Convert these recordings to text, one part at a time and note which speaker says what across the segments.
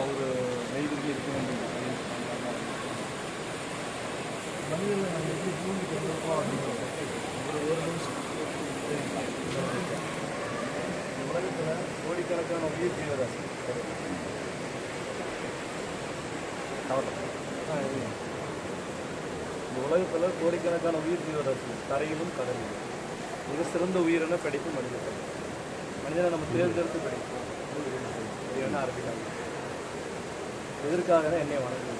Speaker 1: அவர் நெய்துக்கு இருக்க வேண்டும்
Speaker 2: நம்ம எப்படி பூமி கொண்டிருப்போம் அப்படின்னு
Speaker 1: ஒரு நிமிஷம் உலகத்தில் கோடிக்கணக்கான உயிர் ஜீவராசி இந்த உலகத்தில் கோடிக்கணக்கான உயிர் ஜீவராசி தரையிலும் கடலிலும் மிக சிறந்த உயிரின கிடைக்கும் மனிதர்கள் மனிதனை நம்ம தேர்ந்தெடுத்து படிப்போம் உயிரின அரபிக்காங்க எதற்காக என்னை வணக்கம்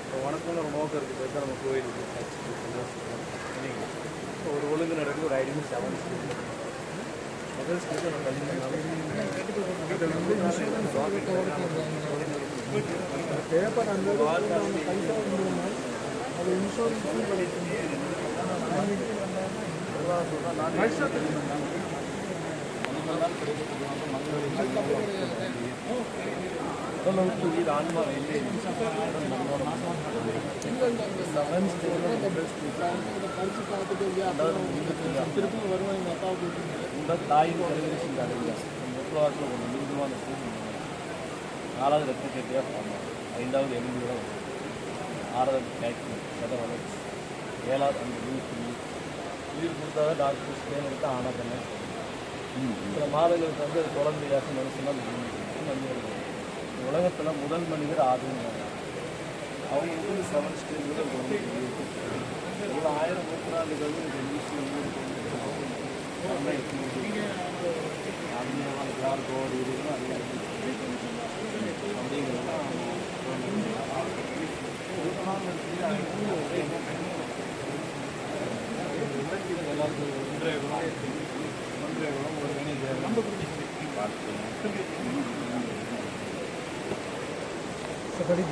Speaker 1: இப்போ வணக்கம்னு ஒரு நோக்கம் இருக்குது போய் நம்ம கோயிலுக்கு சர்ச்சுக்கு இல்லைங்க இப்போ ஒரு ஒழுங்கு நடக்குது ஒரு ஐடி செவன் ஸ்கூல் முதல் ஸ்கூலில்
Speaker 2: நம்ம பேப்பர் அந்த அது இன்சூரன்ஸ்
Speaker 1: உடலுக்கு உயிர் ஆன்மா இல்லை செவன்
Speaker 2: எங்கள் அப்பாவுக்கு
Speaker 1: இந்த தாயின் கருவிருச்சு அடையில முப்பதாட்டில் ஒரு மிருதுவான சூழ்நிலை நாலாவது ரத்த கட்டியாக பண்ணோம் ஐந்தாவது எலும்புகளை ஆறாவது கேட்கும் சத ஏழாவது அந்த உயிர் புள்ளி உயிர் கொடுத்தாத டாக்டர் ஸ்கேன் எடுத்து ஆனா பண்ண
Speaker 3: சில
Speaker 1: மாதங்களுக்கு வந்து அது குழந்தையாக மனுஷனால் மனிதர்கள் இந்த உலகத்தில் முதல் மனிதர் ஆதும் அவங்களுக்கு வந்து செவன் ஸ்டேஜில் ஒரு ஆயிரம் நூற்றாண்டுகள் இந்த நியூஸில் அதிகமான யார் கோடு இதுலாம் ஒன்றைய குணம் ஒன்றைய குணம் ஒரு வினை நம்ம
Speaker 2: पकड़ी